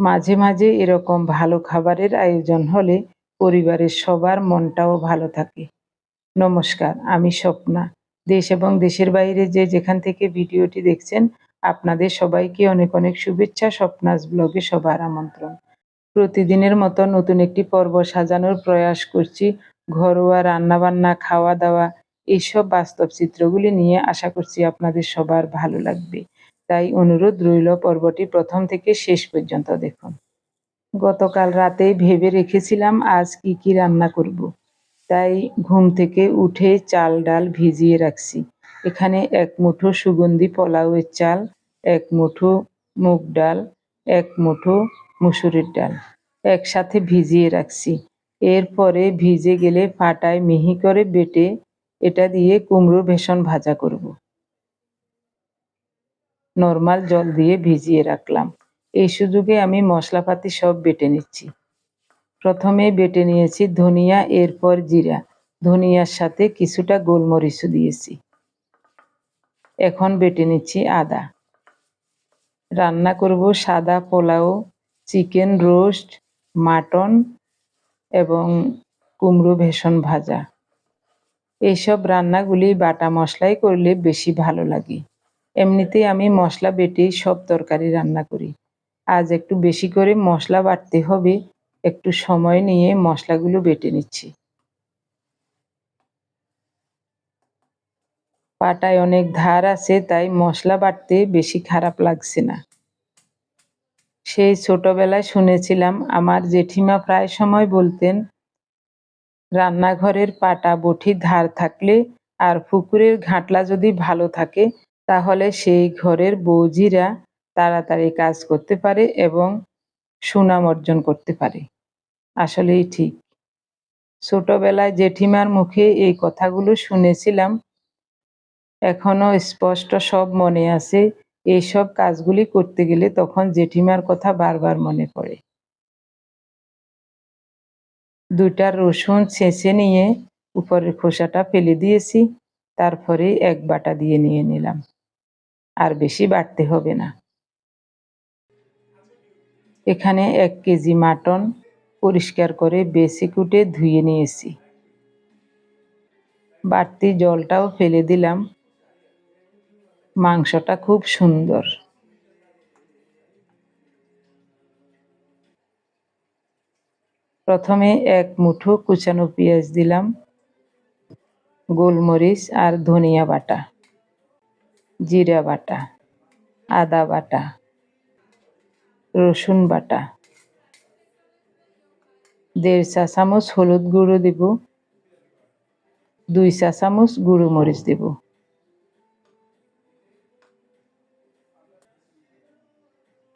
মাঝে মাঝে এরকম ভালো খাবারের আয়োজন হলে পরিবারের সবার মনটাও ভালো থাকে। নমস্কার, আমি স্বপ্না। দেশ এবং দেশের বাইরে যে যেখান থেকে ভিডিওটি দেখছেন, আপনাদের সবাইকে অনেক অনেক শুভেচ্ছা, স্বপ্নাস ব্লগে সবার আমন্ত্রণ। প্রতিদিনের মতো নতুন একটি পর্ব সাজানোর প্রয়াস করছি। ঘরোয়া রান্নাবান্না, খাওয়া দাওয়া এইসব বাস্তব চিত্রগুলি নিয়ে আশা করছি আপনাদের সবার ভালো লাগবে। তাই অনুরোধ রইল পর্বটি প্রথম থেকে শেষ পর্যন্ত দেখুন। গতকাল রাতে ভেবে রেখেছিলাম আজ কি কি রান্না করব। তাই ঘুম থেকে উঠে চাল ডাল ভিজিয়ে রাখছি। এখানে এক মুঠো সুগন্ধি পোলাওয়ের চাল, এক মুঠো মুগ ডাল, এক মুঠো মুসুরির ডাল একসাথে ভিজিয়ে রাখছি। এরপরে ভিজে গেলে ফাটায় মিহি করে বেটে এটা দিয়ে কুমড়ো বেসন ভাজা করব। নর্মাল জল দিয়ে ভিজিয়ে রাখলাম। এই সুযোগে আমি মশলাপাতি সব বেটে নিচ্ছি। প্রথমে বেটে নিয়েছি ধনিয়া, এরপর জিরা। ধনিয়ার সাথে কিছুটা গোলমরিচও দিয়েছি। এখন বেটে নিচ্ছি আদা। রান্না করব সাদা পোলাও, চিকেন রোস্ট, মাটন এবং কুমড়ো ভেষণ ভাজা। এইসব রান্নাগুলি বাটা মশলাই করলে বেশি ভালো লাগে। এমনিতেই আমি মশলা বেটেই সব তরকারি রান্না করি। আজ একটু বেশি করে মশলা বাটতে হবে, একটু সময় নিয়ে মশলাগুলো বেটে নিচ্ছি। পাটায় অনেক ধার আছে, তাই মশলা বাটতে বেশি খারাপ লাগছে না। সেই ছোটবেলায় শুনেছিলাম, আমার জেঠিমা প্রায় সময় বলতেন, রান্নাঘরের পাটা বটি ধার থাকলে আর পুকুরের ঘাটলা যদি ভালো থাকে তাহলে সেই ঘরের বৌজিরা তাড়াতাড়ি কাজ করতে পারে এবং সুনাম অর্জন করতে পারে। আসলেই ঠিক। ছোটবেলায় জেঠিমার মুখে এই কথাগুলো শুনেছিলাম। এখনও স্পষ্ট সব মনে আছে। এইসব কাজগুলি করতে গেলে তখন জেঠিমার কথা বারবার মনে পড়ে। দুইটা রসুন ছেঁচে নিয়ে উপরের খোসাটা ফেলে দিয়েছি। তারপরে এক বাটা দিয়ে নিয়ে নিলাম। আর বেশি বাড়তে হবে না। এখানে এক কেজি মাটন পরিষ্কার করে বেশি কুটে ধুয়ে নিয়েছি। বাড়তি জলটাও ফেলে দিলাম। মাংসটা খুব সুন্দর। প্রথমে এক মুঠো কুচানো পেঁয়াজ দিলাম, গোলমরিচ আর ধনিয়া বাটা। জিরা বাটা, আদা বাটা, রসুন বাটা, দেড় চা চামচ হলুদ গুঁড়ো দিব, দুই চা চামচ গুঁড়ো মরিচ দেব।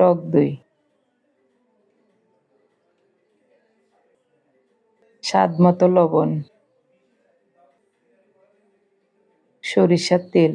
টক দই। স্বাদ মতো লবণ। সরিষার তেল।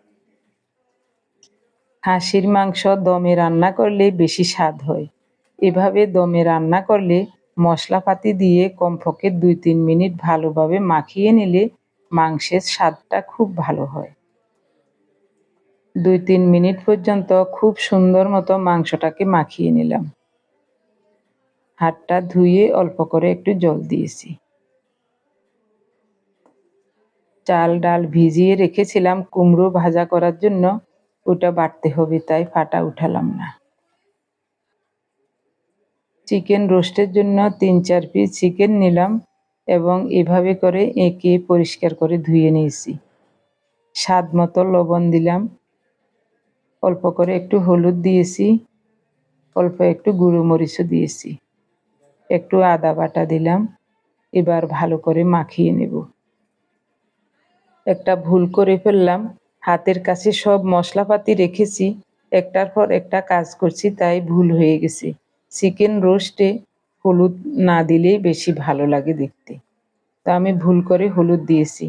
হাঁসির মাংস দমে রান্না করলে বেশি স্বাদ হয়। এভাবে দমে রান্না করলে মশলাপাতি দিয়ে কমপক্ষে দুই তিন মিনিট ভালোভাবে মাখিয়ে নিলে মাংসের স্বাদটা খুব ভালো হয়। দুই তিন মিনিট পর্যন্ত খুব সুন্দর মতো মাংসটাকে মাখিয়ে নিলাম। হাতটা ধুয়ে অল্প করে একটু জল দিয়েছি। চাল ডাল ভিজিয়ে রেখেছিলাম কুমড়ো ভাজা করার জন্য। ওটা বাটতে হবে, তাই ফাটা উঠালাম না। চিকেন রোস্টের জন্য তিন চার পিস চিকেন নিলাম এবং এভাবে করে এঁকে পরিষ্কার করে ধুয়ে নিয়েছি। স্বাদ মতো লবণ দিলাম। অল্প করে একটু হলুদ দিয়েছি, অল্প একটু গুঁড়ো মরিচও দিয়েছি। একটু আদা বাটা দিলাম, এবার ভালো করে মাখিয়ে নেব। একটা ভুল করে ফেললাম হাতের কাছে সব মশলাপাতি রেখেছি, একটার পর একটা কাজ করছি, তাই ভুল হয়ে গেছে। চিকেন রোস্টে হলুদ না দিলেই বেশি ভালো লাগে দেখতে। তো আমি ভুল করে হলুদ দিয়েছি।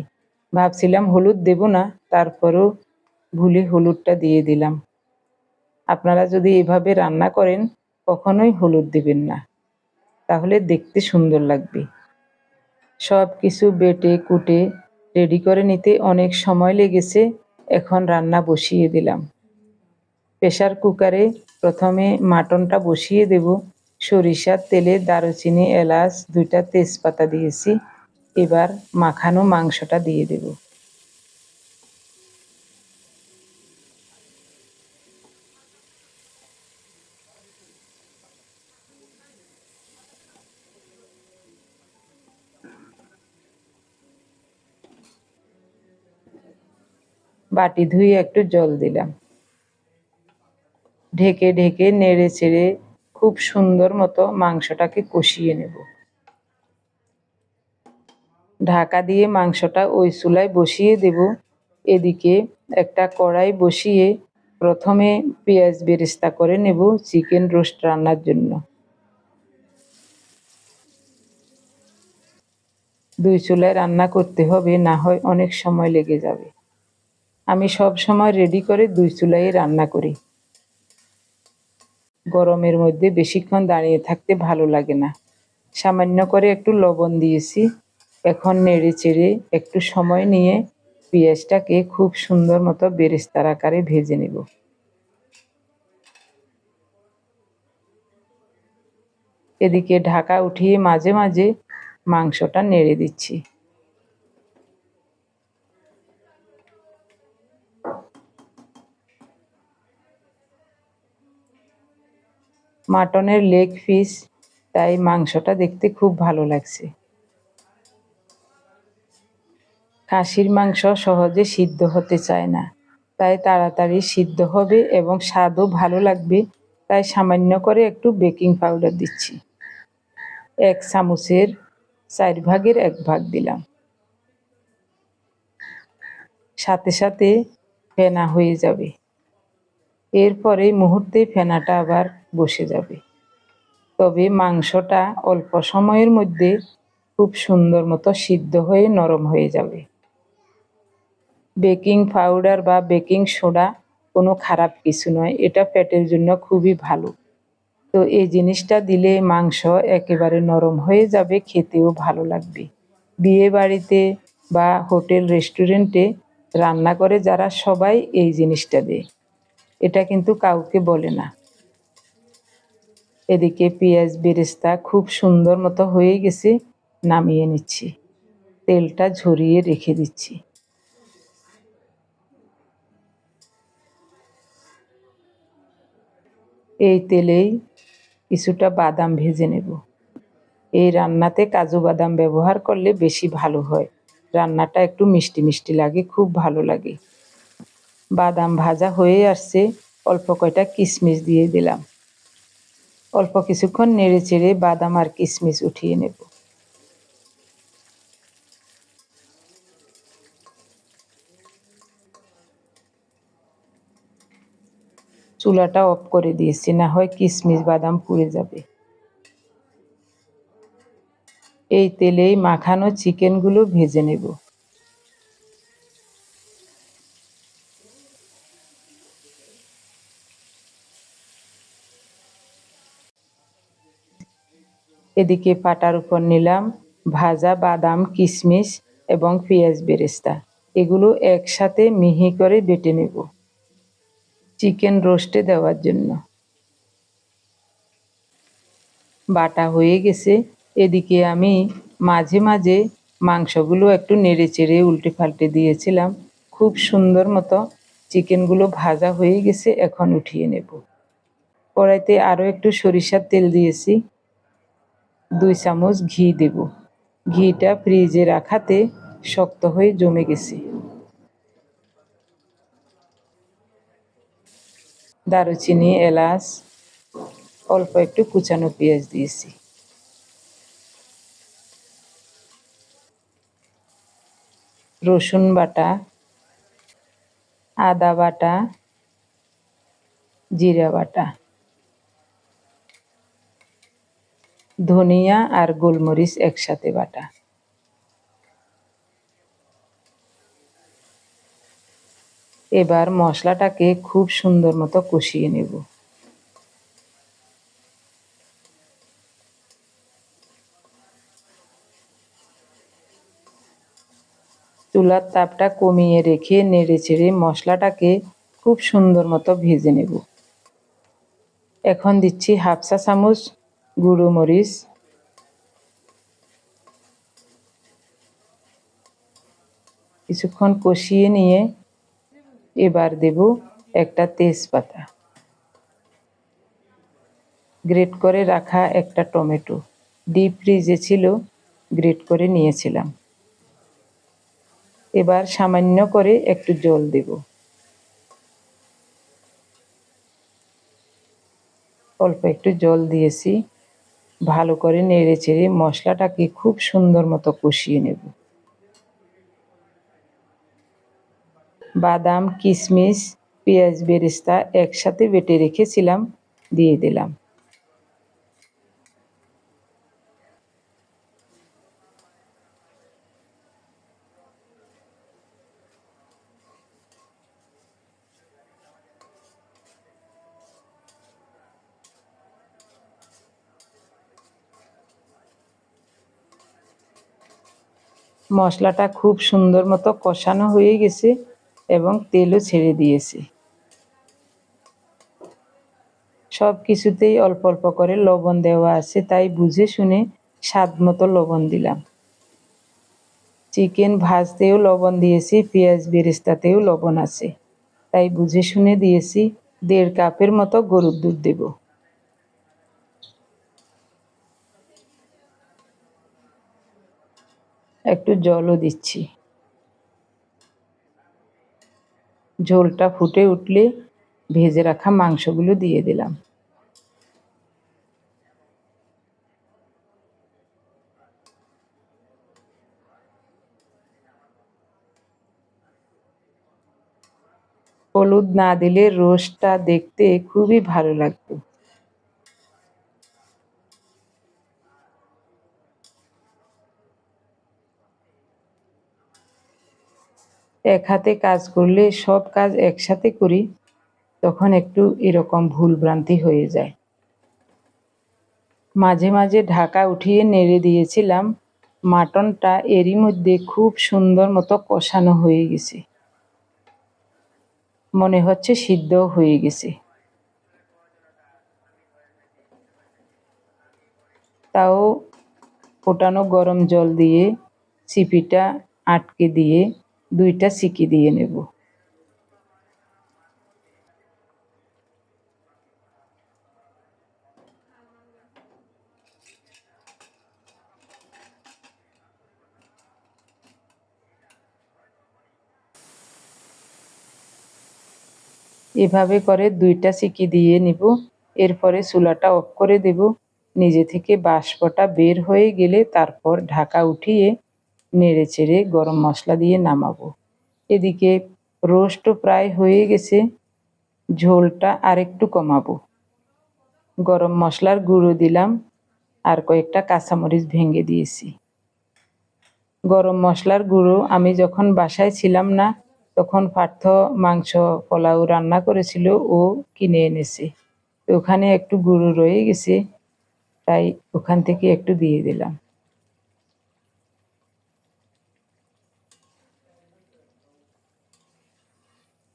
ভাবছিলাম হলুদ দেব না, তারপরেও ভুলে হলুদটা দিয়ে দিলাম। আপনারা যদি এভাবে রান্না করেন, কখনোই হলুদ দেবেন না। তাহলে দেখতে সুন্দর লাগবে। সব কিছু বেটে কুটে রেডি করে নিতে অনেক সময় লেগেছে। এখন রান্না বসিয়ে দিলাম। প্রেশার কুকারে প্রথমে মাটনটা বসিয়ে দেব। সরিষার তেলে দারুচিনি, এলাচ, দুইটা তেজপাতা দিয়েছি। এবার মাখানো মাংসটা দিয়ে দেব। বাটি ধুয়ে একটু জল দিলাম। ঢেকে ঢেকে নেড়ে চেড়ে খুব সুন্দর মতো মাংসটাকে কষিয়ে নেব। ঢাকা দিয়ে মাংসটা ওই চুলায় বসিয়ে দেব। এদিকে একটা কড়াই বসিয়ে প্রথমে পেঁয়াজ বেরেস্তা করে নেব চিকেন রোস্ট রান্নার জন্য। দুই চুলায় রান্না করতে হবে, না হয় অনেক সময় লেগে যাবে। আমি সব সময় রেডি করে দুই চুলাই রান্না করি। গরমের মধ্যে বেশিক্ষণ দাঁড়িয়ে থাকতে ভালো লাগে না। সামান্য করে একটু লবণ দিয়েছি। এখন নেড়ে চেড়ে একটু সময় নিয়ে পেঁয়াজটাকে খুব সুন্দর মতো বেরেস্তার আকারে ভেজে নেব। এদিকে ঢাকা উঠিয়ে মাঝে মাঝে মাংসটা নেড়ে দিচ্ছি। মাটনের লেগ পিস, তাই মাংসটা দেখতে খুব ভালো লাগছে। খাসির মাংস সহজে সিদ্ধ হতে চায় না, তাই তাড়াতাড়ি সিদ্ধ হবে এবং স্বাদও ভালো লাগবে, তাই সামান্য করে একটু বেকিং পাউডার দিচ্ছি। এক চামচের চার ভাগের এক ভাগ দিলাম। সাথে সাথে ফেনা হয়ে যাবে। এরপরে মুহূর্তে ফেনাটা আবার বসে যাবে। তবে মাংসটা অল্প সময়ের মধ্যে খুব সুন্দর মতো সিদ্ধ হয়ে নরম হয়ে যাবে। বেকিং পাউডার বা বেকিং সোডা কোনো খারাপ কিছু নয়, এটা পেটের জন্য খুবই ভালো। তো এই জিনিসটা দিলে মাংস একেবারে নরম হয়ে যাবে, খেতেও ভালো লাগবে। বিয়ে বাড়িতে বা হোটেল রেস্টুরেন্টে রান্না করে যারা সবাই এই জিনিসটা দেয়। এটা কিন্তু কাউকে বলে না। এদিকে পেঁয়াজ বেরেস্তা খুব সুন্দর মতো হয়ে গেছে, নামিয়ে নিচ্ছি। তেলটা ঝরিয়ে রেখে দিচ্ছি। এই তেলেই কিছুটা বাদাম ভেজে নেব। এই রান্নাতে কাজু বাদাম ব্যবহার করলে বেশি ভালো হয়। রান্নাটা একটু মিষ্টি মিষ্টি লাগে, খুব ভালো লাগে। বাদাম ভাজা হয়ে আসছে। অল্প কয়টা কিশমিশ দিয়ে দিলাম। অল্প কিছুক্ষণ নেড়ে চেড়ে বাদাম আর কিশমিশ উঠিয়ে নেব। চুলাটা অফ করে দিয়েছি, না হয় কিশমিশ বাদাম পুড়ে যাবে। এই তেলেই মাখানো চিকেনগুলো ভেজে নেব। এদিকে পাটার উপর নিলাম ভাজা, বাদাম কিশমিশ এবং পেঁয়াজ বেরেস্তা। এগুলো একসাথে মিহি করে বেটে নেব চিকেন রোস্টে দেওয়ার জন্য। বাটা হয়ে গেছে। এদিকে আমি মাঝে মাঝে মাংসগুলো একটু নেড়ে চেড়ে উল্টে পাল্টে দিয়েছিলাম। খুব সুন্দর মতো চিকেনগুলো ভাজা হয়ে গেছে, এখন উঠিয়ে নেব। কড়াইতে আরও একটু সরিষার তেল দিয়েছি। দুই চামচ ঘি দেব। ঘিটা ফ্রিজে রাখাতে শক্ত হয়ে জমে গেছে। দারুচিনি, এলাচ, অল্প একটু কুচানো পেঁয়াজ দিয়েছি। রসুন বাটা, আদা বাটা, জিরা বাটা। ধনিয়া আর গোলমরিচ একসাথে বাটা। এবার মশলাটাকে খুব সুন্দর মতো কষিয়ে নেব। চুলার তাপটা কমিয়ে রেখে নেড়ে চেড়ে মশলাটাকে খুব সুন্দর মতো ভেজে নেব। এখন দিচ্ছি হাফ চা চামচ গুঁড়ো মরিচ, কিছুক্ষণ কষিয়ে নিয়ে এবার দেব একটা তেজপাতা। গ্রেট করে রাখা একটা টমেটো। ডিপ ফ্রিজে ছিল, গ্রেট করে নিয়েছিলাম। এবার সামান্য করে একটু জল দেব। অল্প একটু জল দিয়েছি। ভালো করে নেড়ে চেড়ে মশলাটাকে খুব সুন্দর মতো কষিয়ে নেব। বাদাম, কিশমিশ, পেঁয়াজ, বেরেস্তা একসাথে বেটে রেখেছিলাম, দিয়ে দিলাম। মশলাটা খুব সুন্দর মতো কষানো হয়ে গেছে এবং তেলও ছেড়ে দিয়েছে। সব কিছুতেই অল্প অল্প করে লবণ দেওয়া আছে, তাই বুঝে শুনে স্বাদ মতো লবণ দিলাম। চিকেন ভাজতেও লবণ দিয়েছি, পেঁয়াজ বেরেস্তাতেও লবণ আছে, তাই বুঝে শুনে দিয়েছি, দেড় কাপের মতো গরুর দুধ দেব। একটু জলও দিচ্ছি। ঝোলটা ফুটে উঠলে ভেজে রাখা মাংসগুলো দিয়ে দিলাম। হলুদ না দিলে রোস্টটা দেখতে খুবই ভালো লাগতো। এক হাতে কাজ করলে সব কাজ একসাথে করি, তখন একটু এরকম ভুল ভ্রান্তি হয়ে যায়। মাঝে মাঝে ঢাকা উঠিয়ে নেড়ে দিয়েছিলাম, মাটনটা এরই মধ্যে খুব সুন্দর মতো কষানো হয়ে গেছে। মনে হচ্ছে সিদ্ধ হয়ে গেছে। তাও ফোটানো গরম জল দিয়ে, সিপিটা আটকে দিয়ে দুইটা সিকি দিয়ে নেব। এভাবে করে দুইটা সিকি দিয়ে নিব। এরপরে চুলাটা অফ করে দেব। নিজে থেকে বাষ্পটা বের হয়ে গেলে তারপর ঢাকা উঠিয়ে নেড়ে চেড়ে গরম মশলা দিয়ে নামাবো। এদিকে রোস্টও প্রায় হয়ে গেছে, ঝোলটা আরেকটু কমাবো। গরম মশলার গুঁড়ো দিলাম, আর কয়েকটা কাঁচামরিচ ভেঙে দিয়েছি। গরম মশলার গুঁড়ো আমি যখন বাসায় ছিলাম না, তখন পার্থ মাংস, পোলাও রান্না করেছিল, ও কিনে এনেছে। ওখানে একটু গুঁড়ো রয়ে গেছে, তাই ওখান থেকে একটু দিয়ে দিলাম।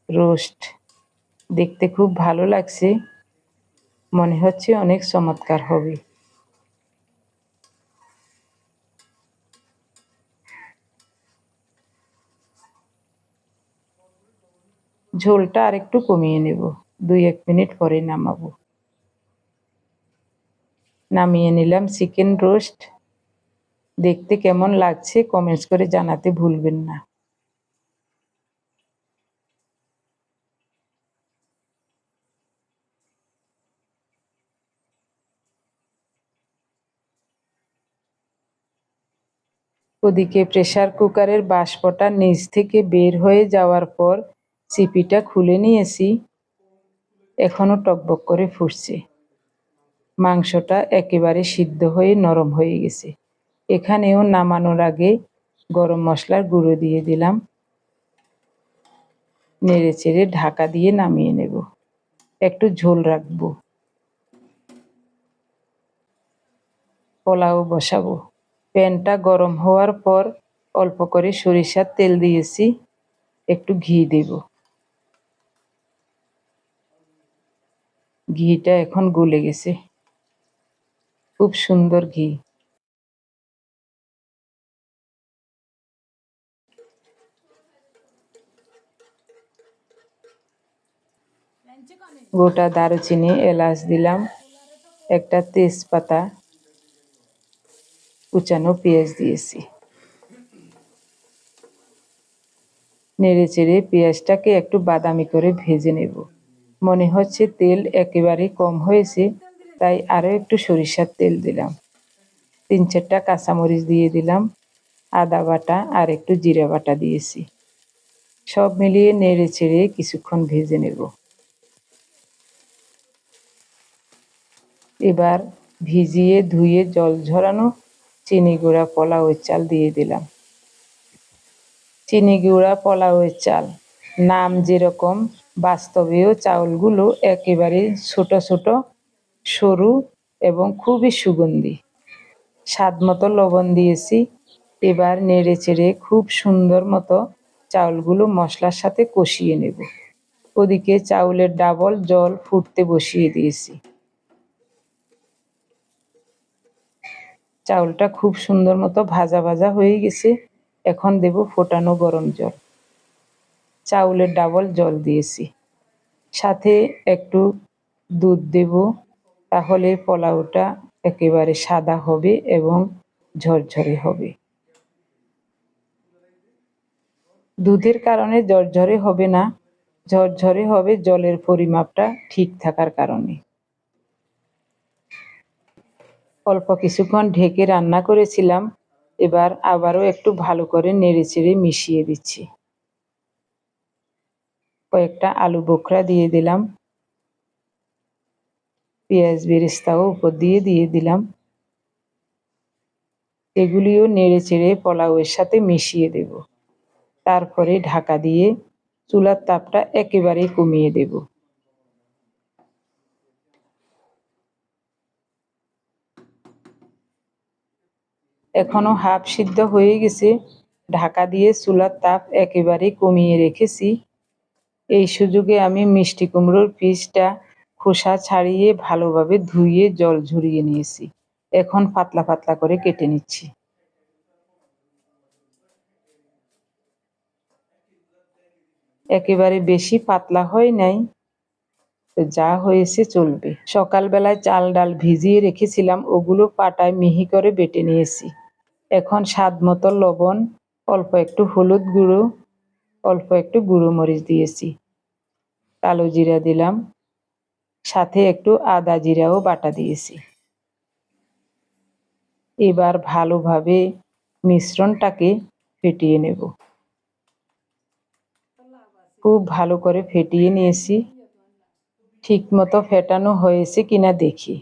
রোস্ট। দেখতে খুব ভালো লাগছে। মনে হচ্ছে অনেক চমৎকার হবে। ঝোলটা আর একটু কমিয়ে নেব। দুই এক মিনিট পরে নামাবো। নামিয়ে নিলাম চিকেন রোস্ট। দেখতে কেমন লাগছে কমেন্টস করে জানাতে ভুলবেন না। ওদিকে প্রেশার কুকারের বাষ্পটা নিচ থেকে বের হয়ে যাওয়ার পর চিপিটা খুলে নিয়েছি। এখনও টকবক করে ফুটছে। মাংসটা একেবারে সিদ্ধ হয়ে নরম হয়ে গেছে। এখানেও নামানোর আগে গরম মশলার গুঁড়ো দিয়ে দিলাম। নেড়ে চেড়ে ঢাকা দিয়ে নামিয়ে নেব। একটু ঝোল রাখব। পোলাও বসাবো। প্যানটা গরম হওয়ার পর অল্প করে সরিষার তেল দিয়েছি, একটু ঘি দেব। ঘিটা এখন গলে গেছে। খুব সুন্দর ঘি। গোটা দারুচিনি এলাচ দিলাম, একটা তেজপাতা কুচানো পেঁয়াজ দিয়েছি। নেড়ে চেড়ে পেঁয়াজটাকে একটু বাদামি করে ভেজে নেব। মনে হচ্ছে তেল একেবারে কম হয়েছে, তাই আরও একটু সরিষার তেল দিলাম। তিন চারটা কাঁচামরিচ দিয়ে দিলাম, আদা বাটা আর একটু জিরা বাটা দিয়েছি। সব মিলিয়ে নেড়ে চেড়ে কিছুক্ষণ ভেজে নেব। এবার ভিজিয়ে ধুয়ে জল ঝরানো চিনি গুঁড়া পোলাওয়ের চাল দিয়ে দিলাম। চিনি গুঁড়া পোলাওয়ের চাল, নাম যেরকম, বাস্তবেও চাউলগুলো একেবারে ছোট ছোট, সরু এবং খুবই সুগন্ধি। স্বাদ মতো লবণ দিয়েছি, এবার নেড়ে চেড়ে খুব সুন্দর মতো চাউলগুলো মশলার সাথে কষিয়ে নেব। ওদিকে চাউলের ডাবল জল ফুটতে বসিয়ে দিয়েছি। চাউলটা খুব সুন্দর মতো ভাজা ভাজা হয়ে গেছে। এখন দেব ফোটানো গরম জল। চাউলের ডাবল জল দিয়েছি। সাথে একটু দুধ দেব, তাহলে পোলাওটা একেবারে সাদা হবে এবং ঝরঝরে হবে। দুধের কারণে ঝরঝরে হবে না, ঝরঝরে হবে জলের পরিমাপটা ঠিক থাকার কারণে। অল্প কিছুক্ষণ ঢেকে রান্না করেছিলাম, এবার আবারও একটু ভালো করে নেড়ে চেড়ে মিশিয়ে দিচ্ছি। কয়েকটা আলু বোখরা দিয়ে দিলাম। পেঁয়াজ বেরেস্তাও উপর দিয়ে দিয়ে দিলাম। এগুলিও নেড়ে চেড়ে পোলাওয়ের সাথে মিশিয়ে দেব। তারপরে ঢাকা দিয়ে চুলার তাপটা একেবারেই কমিয়ে দেব। এখনও হাফ সিদ্ধ হয়ে গেছে। ঢাকা দিয়ে চুলার তাপ একেবারে কমিয়ে রেখেছি। এই সুযোগে আমি মিষ্টি কুমড়োর পিসটা খোসা ছাড়িয়ে ভালোভাবে ধুয়ে জল ঝরিয়ে নিয়েছি। এখন পাতলা পাতলা করে কেটে নিচ্ছি। একেবারে বেশি পাতলা হয় নাই। যা হয়েছে চলবে। সকালবেলায় চাল ডাল ভিজিয়ে রেখেছিলাম, ওগুলো পাটায় মিহি করে বেটে নিয়েছি। এখন স্বাদ মতো লবণ, অল্প একটু হলুদ গুঁড়ো, অল্প একটু গুঁড়ো মরিচ দিয়েছি। কালো জিরা দিলাম, সাথে একটু আদা জিরাও বাটা দিয়েছি। এবার ভালোভাবে মিশ্রণটাকে ফেটিয়ে নেব। খুব ভালো করে ফেটিয়ে নিয়েছি। ঠিক মতো ফেটানো হয়েছে কিনা দেখি।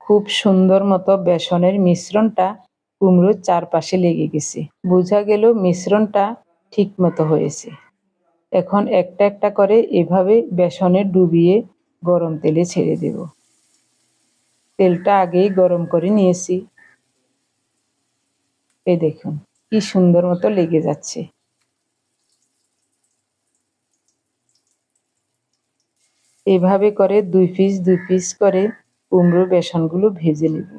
খুব সুন্দর মতো বেসনের মিশ্রণটা কুমড়োর চারপাশে লেগে গেছে। বোঝা গেল মিশ্রণটা ঠিক মতো হয়েছে। এখন একটা একটা করে এভাবে বেসনে ডুবিয়ে গরম তেলে ছেড়ে দেব। তেলটা আগেই গরম করে নিয়েছি। এই দেখুন, কি সুন্দর মতো লেগে যাচ্ছে। এভাবে করে দুই পিস দুই পিস করে কুমড়ো বেসনগুলো ভেজে নেব।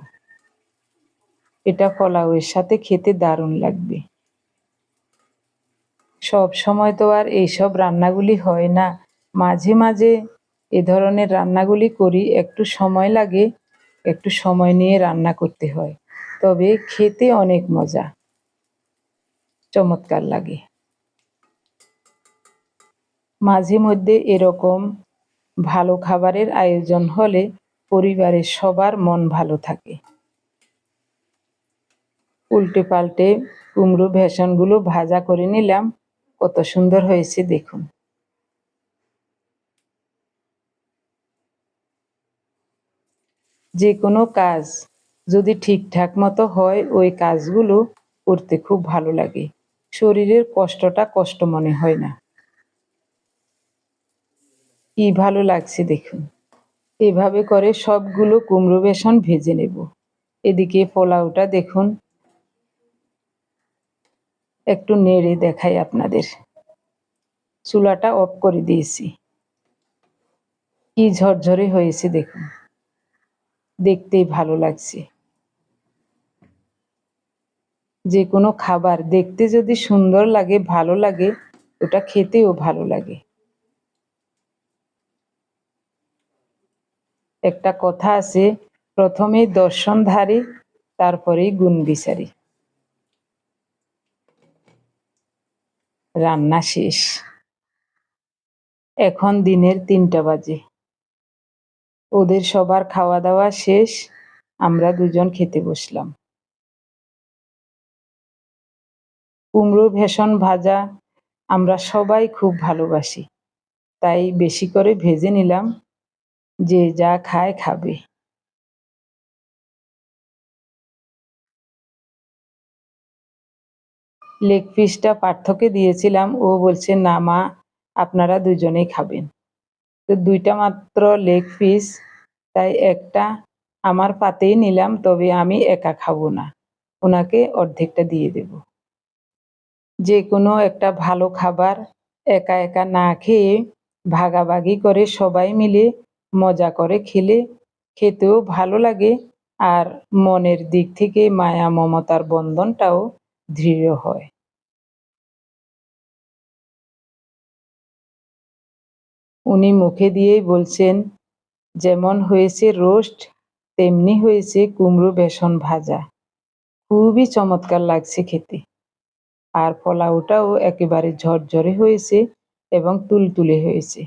এটা পোলাওয়ের সাথে খেতে দারুণ লাগবে। সব সময় তো আর এইসব রান্নাগুলি হয় না। মাঝে মাঝে এ ধরনের রান্নাগুলি করি, একটু সময় লাগে, একটু সময় নিয়ে রান্না করতে হয়। তবে খেতে অনেক মজা। চমৎকার লাগে। মাঝে মধ্যে এরকম ভালো খাবারের আয়োজন হলে পরিবারের সবার মন ভালো থাকে। উল্টে পাল্টে কুমড়ো ভেষণগুলো ভাজা করে নিলাম। কত সুন্দর হয়েছে, দেখুন। যে কোনো কাজ যদি ঠিকঠাক মতো হয়, ওই কাজগুলো করতে খুব ভালো লাগে। শরীরের কষ্টটা কষ্ট মনে হয় না। কি ভালো লাগছে, দেখুন। এভাবে করে সবগুলো কুমড়ো বেসন ভেজে নেব। এদিকে পোলাওটা দেখুন একটু নেড়ে দেখাই আপনাদের। চুলাটা অফ করে দিয়েছি। কি ঝরঝরে হয়েছে দেখুন। দেখতেই ভালো লাগছে। যে কোনো খাবার দেখতে যদি সুন্দর লাগে, ভালো লাগে, ওটা খেতেও ভালো লাগে। একটা কথা আছে প্রথমে দর্শনধারী, তারপরেই গুণ বিচারি রান্না শেষ। এখন দিনের তিনটা বাজে। ওদের সবার খাওয়া দাওয়া শেষ, আমরা দুজন খেতে বসলাম। কুমড়ো, ভেষণ ভাজা আমরা সবাই খুব ভালোবাসি। তাই বেশি করে ভেজে নিলাম, যে যা খায় খাবে। লেগ পিসটা পার্থকে দিয়েছিলাম। ও বলছে, না মা, আপনারা দুজনেই খাবেন। তো দুইটা মাত্র লেগ পিস, তাই একটা আমার পাতেই নিলাম, তবে আমি একা খাব না। ওনাকে অর্ধেকটা দিয়ে দেব। যে কোনো একটা ভালো খাবার একা একা না খেয়ে ভাগাভাগি করে সবাই মিলে মজা করে খেলে, খেতেও ভালো লাগে। আর মনের দিক থেকে মায়া, মমতার বন্ধনটাও দৃঢ় হয়। উনি মুখে দিয়েই বলছেন, যেমন হয়েছে রোস্ট, তেমনি হয়েছে কুমড়ো বেসন ভাজা। খুবই চমৎকার লাগছে খেতে। আর পোলাওটাও একেবারে ঝরঝরে হয়েছে এবং তুলতুলে হয়েছে।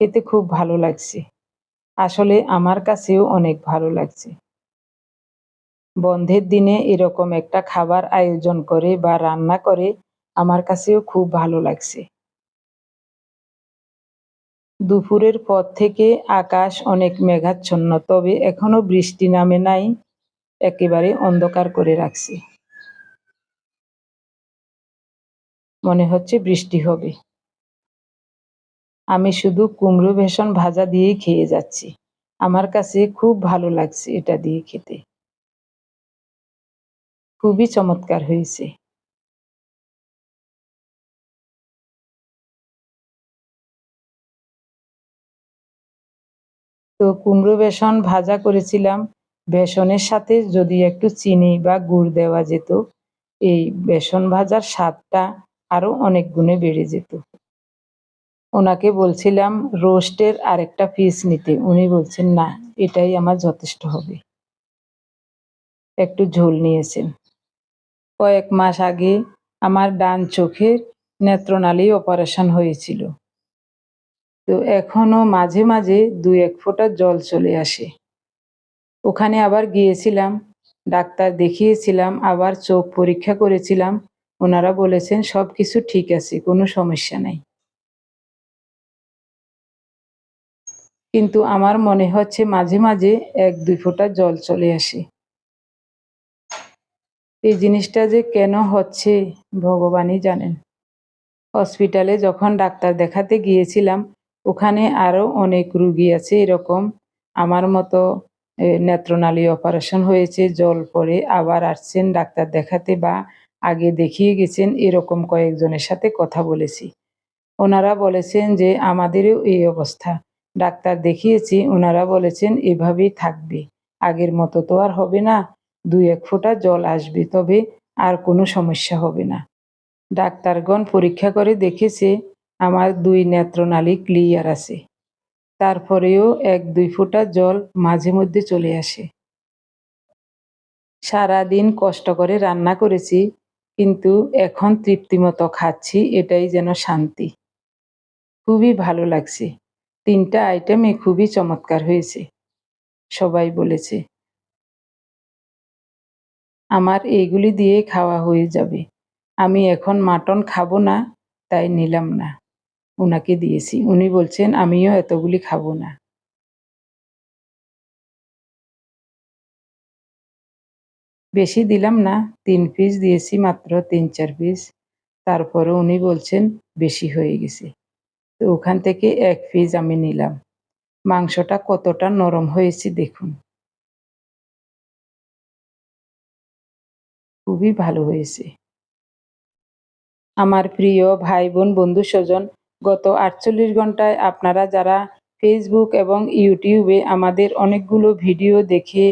খেতে খুব ভালো লাগছে। আসলে আমার কাছেও অনেক ভালো লাগছে। বন্ধের দিনে এরকম একটা খাবার আয়োজন করে বা রান্না করে আমার কাছেও খুব ভালো লাগছে। দুপুরের পর থেকে আকাশ অনেক মেঘাচ্ছন্ন, তবে এখনও বৃষ্টি নামে নাই, একেবারে অন্ধকার করে রাখছে। মনে হচ্ছে বৃষ্টি হবে। আমি শুধু কুমড়ো বেসন ভাজা দিয়েই খেয়ে যাচ্ছি। আমার কাছে খুব ভালো লাগছে এটা দিয়ে খেতে। খুবই চমৎকার হয়েছে। তো কুমড়ো বেসন ভাজা করেছিলাম। বেসনের সাথে যদি একটু চিনি বা গুড় দেওয়া যেত, এই বেসন ভাজার স্বাদটা আরও অনেক গুণে বেড়ে যেত। ওনাকে বলছিলাম, রোস্টের আরেকটা পিস নিতে। উনি বলছেন, না, এটাই আমার যথেষ্ট হবে। একটু ঝোল নিয়েছেন। কয়েক মাস আগে আমার ডান চোখের নেত্রনালী অপারেশন হয়েছিল। তো এখনও মাঝে মাঝে দু এক ফোঁটা জল চলে আসে। ওখানে আবার গিয়েছিলাম, ডাক্তার দেখিয়েছিলাম, আবার চোখ পরীক্ষা করেছিলাম। ওনারা বলেছেন সব কিছু ঠিক আছে, কোনো সমস্যা নেই। কিন্তু আমার মনে হচ্ছে মাঝে মাঝে এক দুই ফোঁটা জল চলে আসে। এই জিনিসটা যে কেন হচ্ছে, ভগবানই জানেন। হসপিটালে যখন ডাক্তার দেখাতে গিয়েছিলাম, ওখানে আরও অনেক রুগী আছে এরকম। আমার মতো নেত্রনালী অপারেশন হয়েছে, জল পড়ে আবার আসছেন ডাক্তার দেখাতে বা আগে দেখিয়ে গেছেন, এরকম কয়েকজনের সাথে কথা বলেছি। ওনারা বলেছেন যে, আমাদেরও এই অবস্থা। ডাক্তার দেখিয়েছি, ওনারা বলেছেন এভাবেই থাকবে। আগের মতো তো আর হবে না। দুই এক ফোঁটা জল আসবে, তবে আর কোনো সমস্যা হবে না। ডাক্তারগণ পরীক্ষা করে দেখেছে আমার দুই নেত্রনালী ক্লিয়ার আছে। তারপরেও এক দুই ফোঁটা জল মাঝে মধ্যে চলে আসে। সারাদিন কষ্ট করে রান্না করেছি, কিন্তু এখন তৃপ্তিমতো খাচ্ছি, এটাই যেন শান্তি। খুবই ভালো লাগছে। তিনটা আইটেমে খুবই চমৎকার হয়েছে, সবাই বলেছে। আমার এইগুলি দিয়ে খাওয়া হয়ে যাবে। আমি এখন মাটন খাব না, তাই নিলাম না। ওনাকে দিয়েছি। উনি বলছেন, আমিও এতগুলি খাব না। বেশি দিলাম না, তিন পিস দিয়েছি মাত্র, তিন চার পিস। তারপরে উনি বলছেন, বেশি হয়ে গেছে। তো ওখান থেকে এক পিস আমি নিলাম। মাংসটা কতটা নরম হয়েছে দেখুন। খুবই ভালো হয়েছে। আমার প্রিয় ভাই বোন বন্ধু স্বজন, গত আটচল্লিশ ঘন্টায় আপনারা যারা ফেসবুক এবং ইউটিউবে আমাদের অনেকগুলো ভিডিও দেখে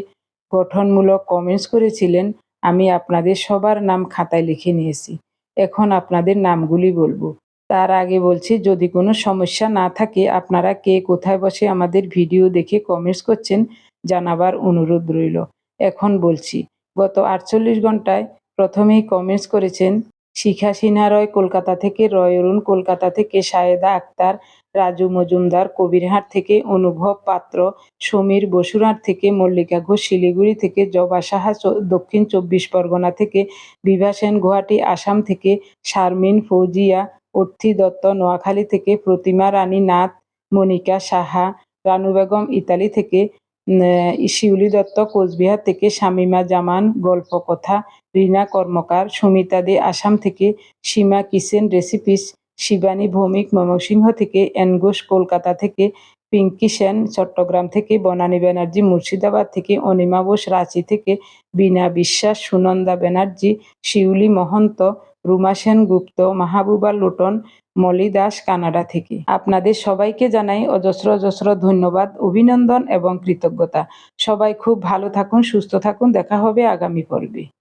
গঠনমূলক কমেন্টস করেছিলেন, আমি আপনাদের সবার নাম খাতায় লিখে নিয়েছি। এখন আপনাদের নামগুলি বলব। তার আগে বলছি, যদি কোনো সমস্যা না থাকে, আপনারা কে কোথায় বসে আমাদের ভিডিও দেখে কমেন্টস করছেন, জানাবার অনুরোধ রইল। এখন বলছি গত আটচল্লিশ ঘন্টায় প্রথমেই কমেন্টস করেছেন, শিখা সিনহা রয় কলকাতা থেকে, রয় অরুণ কলকাতা থেকে, সায়েদা আক্তার, রাজু মজুমদার, কবিরহাট থেকে, অনুভব পাত্র, সমীর বসুরহাট থেকে, মল্লিকা ঘোষ, শিলিগুড়ি থেকে, জবা সাহা দক্ষিণ চব্বিশ পরগনা থেকে, বিভা সেন গুয়াহাটি, আসাম থেকে, শারমিন ফৌজিয়া, অর্থি দত্ত, নোয়াখালী থেকে, প্রতিমা রানী নাথ, মনিকা সাহা, রানু বেগম ইতালি থেকে শিউলি দত্ত, কোচবিহার থেকে শামিমা জামান গল্প কথা রীনা কর্মকার, সুমিতা দে, আসাম থেকে সীমা কিচেন রেসিপিস, শিবানী ভৌমিক, ময়মনসিংহ থেকে ঘোষ কলকাতা থেকে পিঙ্কি সেন, চট্টগ্রাম থেকে বনানী ব্যানার্জি, মুর্শিদাবাদ থেকে অনিমা বোস, রাঁচি থেকে বিনা বিশ্বাস, সুনন্দা ব্যানার্জি, শিউলি মহন্ত রুমা সেন গুপ্ত মাহবুবা লুটন, মলি দাস কানাডা থেকে। আপনাদের সবাইকে জানাই অজস্র অজস্র ধন্যবাদ, অভিনন্দন এবং কৃতজ্ঞতা। সবাই খুব ভালো থাকুন, সুস্থ থাকুন। দেখা হবে আগামী পর্বে।